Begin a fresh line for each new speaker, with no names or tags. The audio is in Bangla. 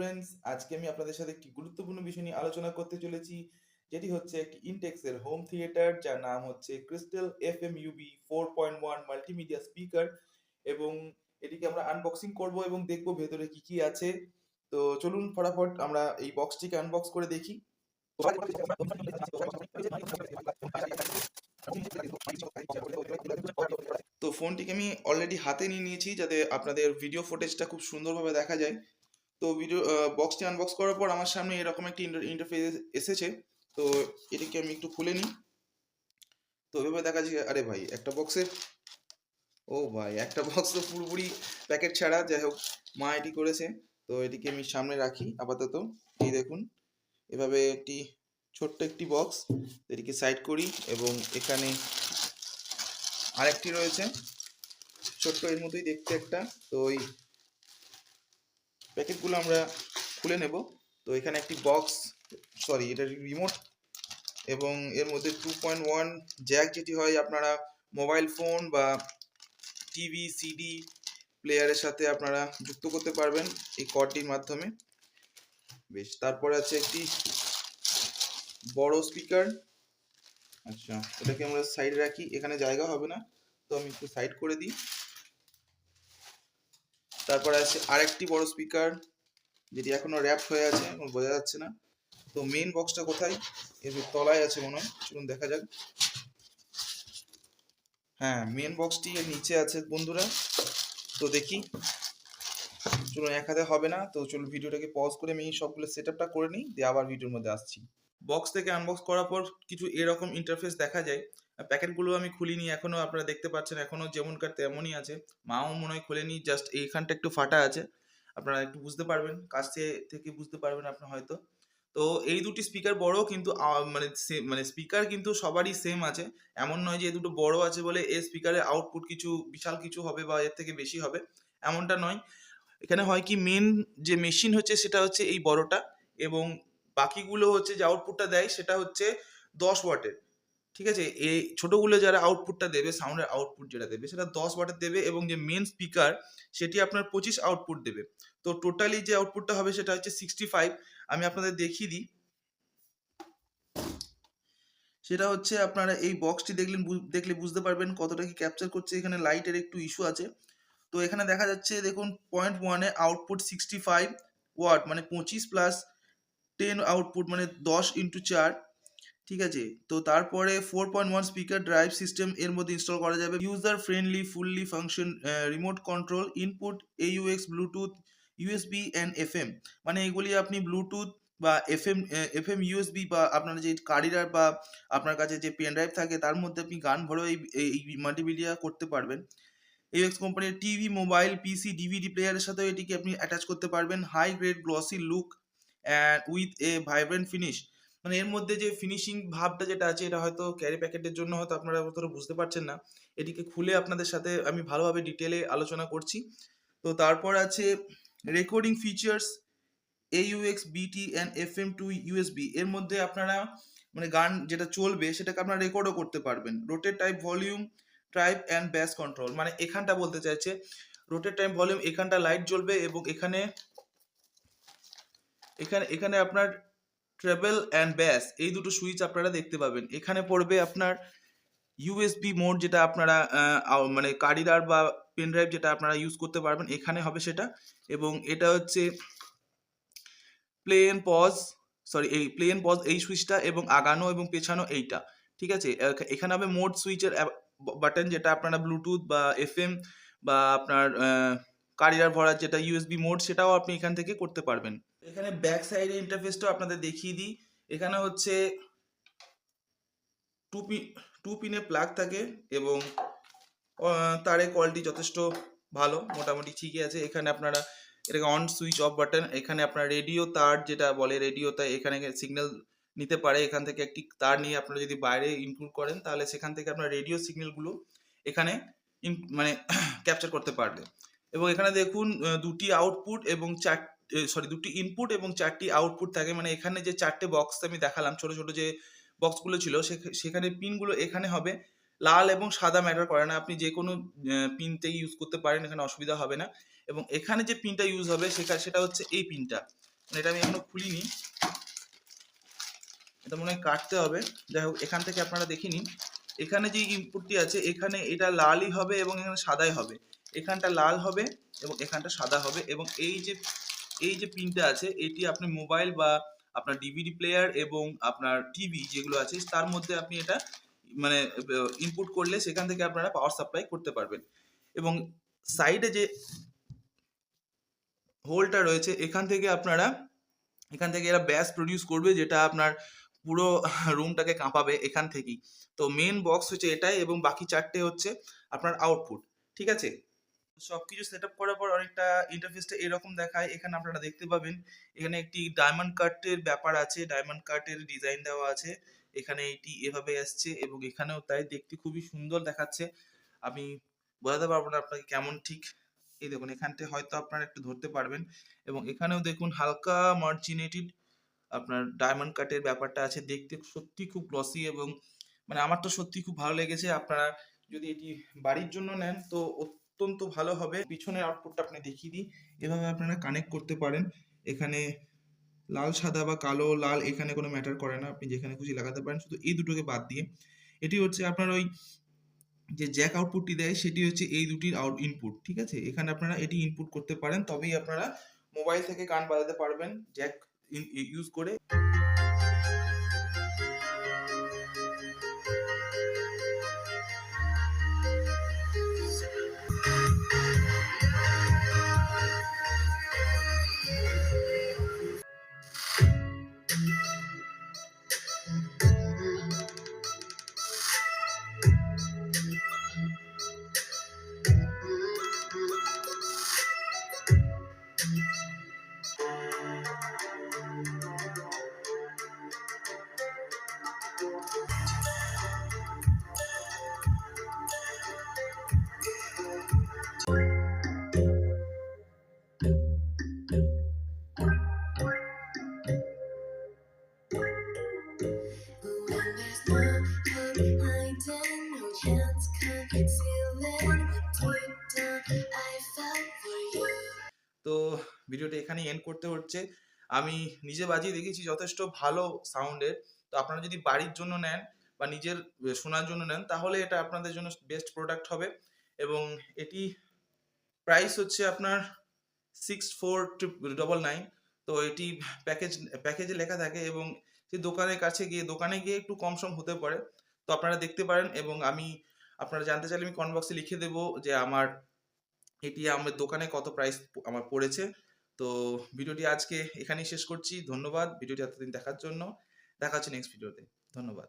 ফ্রেন্ডস আজকে আমি আপনাদের সাথে একটি গুরুত্বপূর্ণ বিষয় নিয়ে আলোচনা করতে চলেছি, যেটি হচ্ছে একটি ইনটেক্সের হোম থিয়েটার যার নাম হচ্ছে crystal F M UB four point one multimedia speaker এবং এটিকে আমরা আনবক্সিং করব এবং দেখব ভেতরে কি কি আছে। তো চলুন ফটাফট আমরা এই বক্সটিকে আনবক্স করে দেখি। তো ফোনটিকে আমি অলরেডি হাতে নিয়ে নিয়েছি, যাতে আপনাদের ভিডিও ফুটেজটা খুব সুন্দরভাবে দেখা যায়। তো ভিডিও বক্সটি আনবক্স করার পর আমার সামনে এরকম একটি ইন্টারফেস এসেছে। তো এটিকে আমি একটু খুলে নিই। তো এভাবে দেখা যায় আরে ভাই, একটা বক্সের ও ভাই, একটা বক্স তো পুরোপুরি প্যাকেট ছাড়া, যাই হোক, মা এটি করেছে। তো এটিকে আমি সামনে রাখি, আপাতত। এই দেখুন, এভাবে একটি ছোট্ট একটি বক্স এটিকে সাইড করি এবং এখানে আরেকটি রয়েছে। ছোট্ট এর মতোই দেখতে একটা। তো ওই প্যাকেটগুলো আমরা খুলে নেব। তো এখানে একটি বক্স সরি এটা রিমোট এবং এর মধ্যে টু পয়েন্ট ওয়ান জ্যাক যেটি হয় আপনারা মোবাইল ফোন বা টিভি সিডি প্লেয়ারের সাথে আপনারা যুক্ত করতে পারবেন এই কর্ডটির মাধ্যমে। বেশ, তারপরে আছে একটি বড় স্পিকার আচ্ছা এটাকে আমরা সাইড রাখি, এখানে জায়গা হবে না, তো আমি একটু সাইড করে দিই। তারপরে আছে আরেকটি বড় স্পিকার যেটি এখনও র্যাপ হয়ে আছে, এখন বোঝা যাচ্ছে না। তো মেইন বক্সটা কোথায়? এর তলায় আছে মনে হয়, চলুন দেখা যাক। হ্যাঁ মেন বক্সটি এর নিচে আছে বন্ধুরা। তো দেখি। চলুন এক হাতে হবে না, তো চলুন ভিডিওটাকে পজ করে আমি সবগুলো সেট আপটা করে নিই, দিয়ে আবার ভিডিওর মধ্যে আসছি। বক্স থেকে আনবক্স করার পর কিছু এরকম ইন্টারফেস দেখা যায়। প্যাকেটগুলো আমি খুলিনি, এখনও আপনারা দেখতে পাচ্ছেন, এখনও যেমনকার তেমনই আছে। মাও মনে হয় খুলেনি জাস্ট এইখানটা একটু ফাটা আছে। আপনারা একটু বুঝতে পারবেন, কাছে থেকে বুঝতে পারবেন আপনার হয়তো। তো এই দুটি স্পিকার বড়, কিন্তু মানে মানে স্পিকার কিন্তু সবারই সেম আছে। এমন নয় যে এই দুটো বড় আছে বলে এই স্পিকারের আউটপুট কিছু, বিশাল কিছু হবে বা এর থেকে বেশি হবে, এমনটা নয়। এখানে হয় কি মেন যে মেশিন হচ্ছে সেটা হচ্ছে এই বড়টা এবং বাকিগুলো হচ্ছে যে আউটপুটটা দেয় সেটা হচ্ছে দশ ওয়াটের ঠিক আছে? এই ছোটোগুলো যারা আউটপুটটা দেবে সাউন্ডের আউটপুট যেটা দেবে, সেটা দশ ওয়াটের দেবে এবং যে মেন স্পিকার সেটি আপনার পঁচিশ আউটপুট দেবে। তো টোটালি যে আউটপুটটা হবে সেটা হচ্ছে সিক্সটি ফাইভ আমি আপনাদের দেখিয়ে দিই। সেটা হচ্ছে আপনারা এই বক্সটি দেখলেন দেখলে বুঝতে পারবেন কতটা কি ক্যাপচার করছে। এখানে লাইটের একটু ইস্যু আছে। তো এখানে দেখা যাচ্ছে, দেখুন পয়েন্ট ওয়ানে আউটপুট সিক্সটি ফাইভ ওয়াট মানে পঁচিশ প্লাস টেন আউটপুট মানে দশ ইন্টু চার। ঠিক আছে? তো তারপরে four point one speaker drive system এর মধ্যে ইনস্টল করা যাবে। User friendly fully function remote control input AUX Bluetooth USB and FM মানে এগুলি আপনি ব্লুটুথ বা এফএম এফএম ইউএসবি বা আপনার যে কারিডার বা আপনার কাছে যে পেন ড্রাইভ থাকে, তার মধ্যে আপনি গান ভরেও এই এই মাল্টিমিডিয়া করতে পারবেন। এইউএক্স কোম্পানির টিভি মোবাইল পিসি ডিভিডি প্লেয়ারের সাথেও এটিকে আপনি অ্যাটাচ করতে পারবেন। High grade glossy look and with a vibrant finish মানে এর মধ্যে যে ফিনিশিং ভাবটা যেটা আছে, এটা হয়তো ক্যারি প্যাকেটের জন্য হয়তো আপনারা অতটা বুঝতে পারছেন না। এটিকে খুলে আপনাদের সাথে আমি ভালোভাবে ডিটেলে আলোচনা করছি। তো তারপর আছে recording features AUX BT and F M to USB এর মধ্যে আপনারা মানে গান যেটা চলবে, সেটাকে আপনারা রেকর্ডও করতে পারবেন। Rotate type volume type and bass control মানে এখানটা বলতে চাইছে রোটেট টাইপ ভলিউম এখানটা লাইট জ্বলবে এবং এখানে এখানে এখানে আপনার ট্রেভেল অ্যান্ড ব্যাস এই দুটো সুইচ আপনারা দেখতে পাবেন। এখানে পড়বে আপনার ইউএসবি মোড যেটা আপনারা মানে কারিডার বা পেনড্রাইভ যেটা আপনারা ইউজ করতে পারবেন, এখানে হবে সেটা। এবং এটা হচ্ছে প্লেন পজ সরি এই প্লেন পজ এই সুইচটা এবং আগানো এবং পেছানো এইটা। ঠিক আছে? এখানে হবে মোড সুইচের বাটন যেটা আপনারা ব্লুটুথ বা এফএম বা আপনার কারিয়ার ভরার যেটা ইউএসবি মোড সেটাও আপনি এখান থেকে করতে পারবেন। এখানে ব্যাক সাইডে ইন্টারফেসটাও আপনাদের দেখিয়ে দিই। এখানে হচ্ছে টু পিন টু পিনে প্লাগ থাকে এবং তারের কোয়ালিটি যথেষ্ট ভালো, মোটামুটি ঠিকই আছে। এখানে আপনারা, এটাকে অন সুইচ অফ বাটন এখানে আপনার রেডিও তার যেটা বলে রেডিও তাই এখানে সিগন্যাল নিতে পারে। এখান থেকে একটি তার নিয়ে আপনারা যদি বাইরে ইনক্লুড করেন, তাহলে সেখান থেকে আপনার রেডিও সিগন্যালগুলো এখানে মানে ক্যাপচার করতে পারবে। এবং এখানে দেখুন দুটি আউটপুট এবং চার সরি দুটি ইনপুট এবং চারটি আউটপুট থাকে। মানে এখানে যে চারটে বক্স আমি দেখালাম, ছোট ছোট যে বক্সগুলো ছিল সেখানে পিনগুলো এখানে হবে। লাল এবং সাদা ম্যাটার করে না। আপনি যে কোনো পিনতেই ইউজ করতে পারেন, এখানে অসুবিধা হবে না। এবং এখানে যে পিনটা ইউজ হবে সেটা সেটা হচ্ছে এই পিনটা মানে এটা আমি এখনও খুলিনি। এটা মনে হয় কাটতে হবে। যাই হোক, এখান থেকে আপনারা দেখে নিন। এখানে যে ইনপুটটি আছে, এখানে এটা লালই হবে এবং এখানে সাদাই হবে। এখানটা লাল হবে এবং এখানটা সাদা হবে এবং এই যে এই যে পিনটা আছে, এটি আপনি মোবাইল বা আপনার ডিভিডি প্লেয়ার এবং আপনার টিভি যেগুলো আছে, তার মধ্যে আপনি এটা মানে ইনপুট করলে সেখান থেকে আপনারা পাওয়ার সাপ্লাই করতে পারবেন। এবং সাইডে যে হোলটা রয়েছে, এখান থেকে আপনারা, এখান থেকে এরা ব্যাস প্রডিউস করবে, যেটা আপনার পুরো রুমটাকে কাঁপাবে এখান থেকেই। তো মেন বক্স হচ্ছে এটাই এবং বাকি চারটে হচ্ছে আপনার আউটপুট ঠিক আছে? সব কিছু সেট আপ করার পর অনেকটা ইন্টারফেসটা এরকম দেখায়। এখানে আপনারা দেখতে পাবেন, এখানে একটি ডায়মন্ড কাটের ব্যাপার আছে। ডায়মন্ড কাটের ডিজাইন দেওয়া আছে। এখানে এটি এভাবে আসছে এবং এখানেও তাই দেখতে খুবই সুন্দর দেখাচ্ছে। আমি বোঝাতে পারব না আপনাকে কেমন ঠিক। এই দেখুন এখানতে হয়তো আপনারা একটু ধরতে পারবেন। এবং এখানেও দেখুন, হালকা মার্জিনেটেড আপনার ডায়মন্ড কাটের ব্যাপারটা আছে। দেখতে সত্যি খুব গ্লসি এবং মানে আমার তো সত্যি খুব ভালো লেগেছে। আপনারা যদি এটি বাড়ির জন্য নেন, তো অত্যন্ত ভালো হবে। পিছনের আউটপুটটা আপনি দেখিয়ে দিই। এভাবে আপনারা কানেক্ট করতে পারেন। এখানে লাল, সাদা বা কালো, লাল এখানে কোনো ম্যাটার করে না। আপনি যেখানে খুশি লাগাতে পারেন। শুধু এই দুটোকে বাদ দিয়ে। এটি হচ্ছে আপনার ওই যে জ্যাক আউটপুটটি দেয়, সেটি হচ্ছে এই দুটির আউট ইনপুট ঠিক আছে? এখানে আপনারা এটি ইনপুট করতে পারেন। তবেই আপনারা মোবাইল থেকে গান বাজাতে পারবেন। জ্যাক ইউজ করে। তো ভিডিওটা এখানেই এন্ড করতে হচ্ছে। আমি নিজে বাজিয়ে দেখেছি যথেষ্ট ভালো সাউন্ডের তো আপনারা যদি বাড়ির জন্য নেন বা নিজের শোনার জন্য নেন, তাহলে এটা আপনাদের জন্য বেস্ট প্রোডাক্ট হবে। এবং এটি প্রাইস হচ্ছে আপনার সিক্স ফোর ডবল নাইন তো এটি প্যাকেজ প্যাকেজে লেখা থাকে এবং সেই দোকানের কাছে গিয়ে, দোকানে গিয়ে একটু কম সম হতে পারে। তো আপনারা দেখতে পারেন এবং আমি, আপনারা জানতে চাইলে আমি কমেন্ট বক্সে লিখে দেবো যে আমার এটি আমার দোকানে কত প্রাইস আমার পড়েছে। তো ভিডিওটি আজকে এখানেই শেষ করছি। ধন্যবাদ। ভিডিওটি এতদিন দেখার জন্য। দেখা হচ্ছে নেক্সট ভিডিওতে ধন্যবাদ।